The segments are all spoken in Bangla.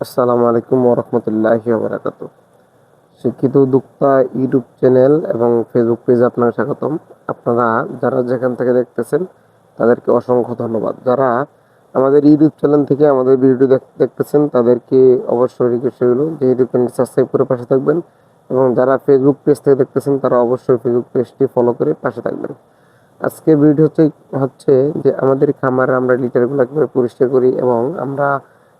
আসসালামু আলাইকুম ওরহমতুল্লাহি ওবরাকাত শিক্ষিত, উদ্যোক্তা, ইউটিউব চ্যানেল এবং ফেসবুক পেজে আপনাকে স্বাগতম। আপনারা যারা যেখান থেকে দেখতেছেন, তাদেরকে অসংখ্য ধন্যবাদ। যারা আমাদের ইউটিউব চ্যানেল থেকে আমাদের ভিডিও দেখতেছেন, তাদেরকে অবশ্যই রিকোয়েস্ট হলো যে ইউটিউব চ্যানেল সাবস্ক্রাইব করে পাশে থাকবেন এবং যারা ফেসবুক পেজ থেকে দেখতেছেন, তারা অবশ্যই ফেসবুক পেজটি ফলো করে পাশে থাকবেন। আজকে ভিডিও হচ্ছে হচ্ছে যে আমাদের খামারে আমরা লিটারগুলো কীভাবে পরিষ্কার করি এবং আমরা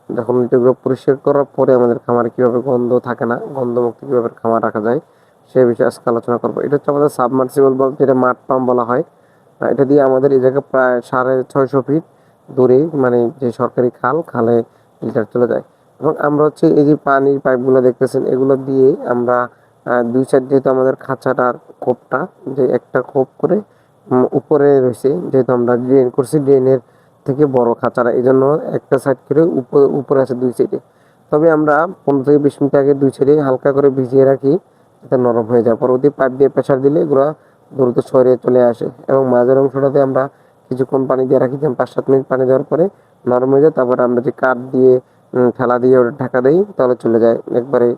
যখন লিটারগুলো পরিষ্কার করার পরে আমাদের খামারে কীভাবে গন্ধ থাকে না, গন্ধমুক্ত কীভাবে খামার রাখা যায়, সে বিষয়ে আজকে আলোচনা করব। এটা হচ্ছে আমাদের সাবমার্সিবল বাল্ব, যেটা মাঠ পাম্প বলা হয়। এটা দিয়ে আমাদের এই জায়গায় প্রায় সাড়ে ছয়শো ফিট দূরে মানে যে সরকারি খাল, খালে লিটার চলে যায়। এবং আমরা হচ্ছে এই যে পানির পাইপগুলো দেখতেছেন, এগুলো দিয়ে আমরা দুই সাইড যেহেতু আমাদের খাঁচাটার খোপটা, যে একটা খোপ করে উপরে রয়েছে, যেহেতু আমরা ড্রেন করছি ড্রেনের থেকে বড় খাঁচারা। এই জন্য একটা সাইড করে উপরে উপরে আছে দুই সাইডে তবে আমরা পনেরো থেকে বিশ মিনিট আগে দুই সাইডে হালকা করে ভিজিয়ে রাখি, যাতে নরম হয়ে যায়। পরবর্তী পাইপ দিয়ে প্রেশার দিলে এগুলো দ্রুত সরে চলে আসে এবং মাঝের অংশটাতে আমরা কিছুক্ষণ পানি দিয়ে রাখি যেমন পাঁচ সাত মিনিট পানি দেওয়ার পরে নরম হয়ে যায়। তারপরে আমরা যে কাঠ দিয়ে ঠেলা দিয়ে ওটা ঢাকা দিই, তাহলে চলে যায় একবারে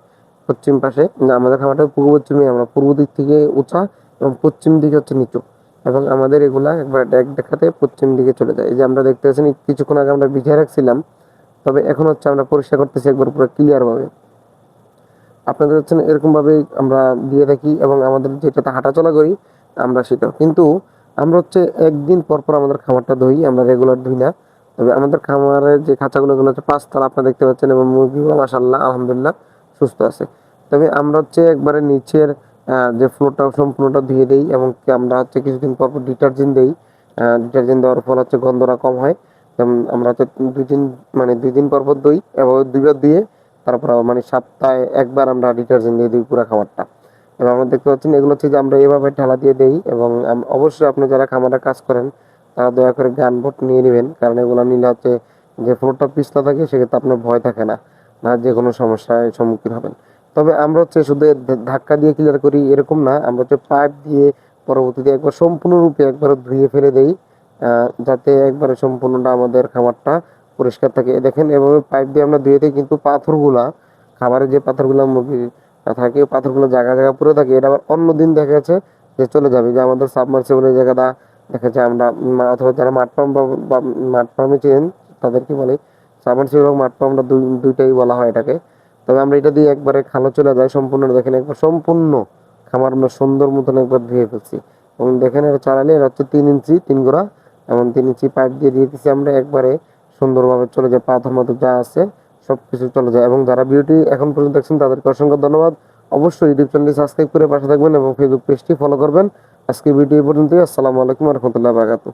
পশ্চিম পাশে। আমাদের খামারটা পূর্ব পশ্চিমে, আমরা পূর্ব দিক থেকে উঁচা এবং পশ্চিম দিকে হচ্ছে নিচু। এবং আমাদের এগুলা একবার ডেক দেখাতে পশ্চিম দিকে চলে যায়। যে আমরা দেখতে পাচ্ছি, কিছুক্ষণ আগে আমরা ভিজিয়ে রাখছিলাম, তবে এখন হচ্ছে আমরা পরিষ্কার করতেছি একবার পুরো ক্লিয়ার ভাবে। আপনাদের হচ্ছে এরকম ভাবে আমরা দিয়ে থাকি এবং আমাদের যেটাতে হাঁটাচলা করি, আমরা সেটাও। কিন্তু আমরা হচ্ছে একদিন পর পর আমাদের খামারটা ধুই, আমরা রেগুলার ধুই না। তবে আমাদের খামারের যে খাঁচাগুলো গুলো হচ্ছে পাঁচতলা, আপনারা দেখতে পাচ্ছেন এবং মুরগিগুলো মাসাল্লাহ আলহামদুলিল্লাহ সুস্থ আছে। তবে আমরা হচ্ছে একবারে নিচের যে ফ্লোরটা সম্পূর্ণটা ধুয়ে দেই এবং আমরা হচ্ছে কিছুদিন পর পর ডিটারজেন্ট দেই। ডিটারজেন্ট দেওয়ার ফলে হচ্ছে গন্ধটা কম হয়। যেমন আমরা হচ্ছে দুই দিন মানে দুই দিন পর পর দই এবং দুইবার দিয়ে তারপর মানে সপ্তাহে একবার আমরা ডিটারজেন্ট দিয়ে দিই পুরো খাবারটা। এবং আমরা দেখতে পাচ্ছেন, এগুলো হচ্ছে যে আমরা এভাবে ঠেলা দিয়ে দেই এবং অবশ্যই আপনি যারা খামারে কাজ করেন, তারা দয়া করে গান ভোট নিয়ে নেবেন। কারণ এগুলো নিলে হচ্ছে যে ফ্লোরটা পিছলা থাকে, সেক্ষেত্রে আপনার ভয় থাকে না। না যে কোনো সমস্যায় সম্মুখীন হবেন। তবে আমরা হচ্ছে শুধু ধাক্কা দিয়ে ক্লিয়ার করি এরকম না, আমরা হচ্ছে পাইপ দিয়ে পরবর্তীতে একবার সম্পূর্ণরূপে একবার ধুয়ে ফেলে দেই যাতে একবারে সম্পূর্ণটা আমাদের খাবারটা পরিষ্কার থাকে। দেখেন এভাবে পাইপ দিয়ে আমরা ধুয়ে দিই, কিন্তু পাথরগুলা খাবারের যে পাথরগুলো মুরগির থাকে, পাথরগুলো জায়গা জায়গা পুরো থাকে, এটা আবার অন্য দিন দেখা যাচ্ছে যে চলে যাবে। যে আমাদের সাবমার্সিবলের জায়গাটা দেখা যাচ্ছে আমরা অথবা যারা মাঠ পাম্প বা মাঠ পাম্পে চেন তাদেরকে বলে সাবমার্সিবল এবং মাঠ পাম্পটা দুই, দুইটাই বলা হয় এটাকে। তবে আমরা এটা দিয়ে একবারে খালো চলে যায় সম্পূর্ণ দেখেন, একবার সম্পূর্ণ খামার আমরা সুন্দর মতন একবার ধুয়ে ফেলছি। এবং দেখেন এটা চালালে এটা হচ্ছে তিন ইঞ্চি, তিন গোড়া এবং তিন ইঞ্চি পাইপ দিয়ে দিয়ে দিচ্ছি আমরা একবারে সুন্দরভাবে চলে যায়, পাথর মতো যা আছে সব কিছু চলে যায়। এবং যারা ভিডিওটি এখন পর্যন্ত দেখছেন, তাদেরকে অসংখ্য ধন্যবাদ। অবশ্যই ইউটিউব চ্যানেলটি সাবস্ক্রাইব করে পাশে থাকবেন এবং ফেসবুক পেজটি ফলো করবেন। আজকে ভিডিও পর্যন্তই। আসসালামু আলাইকুম রহমতুল্লাহ বারাকাতুহ।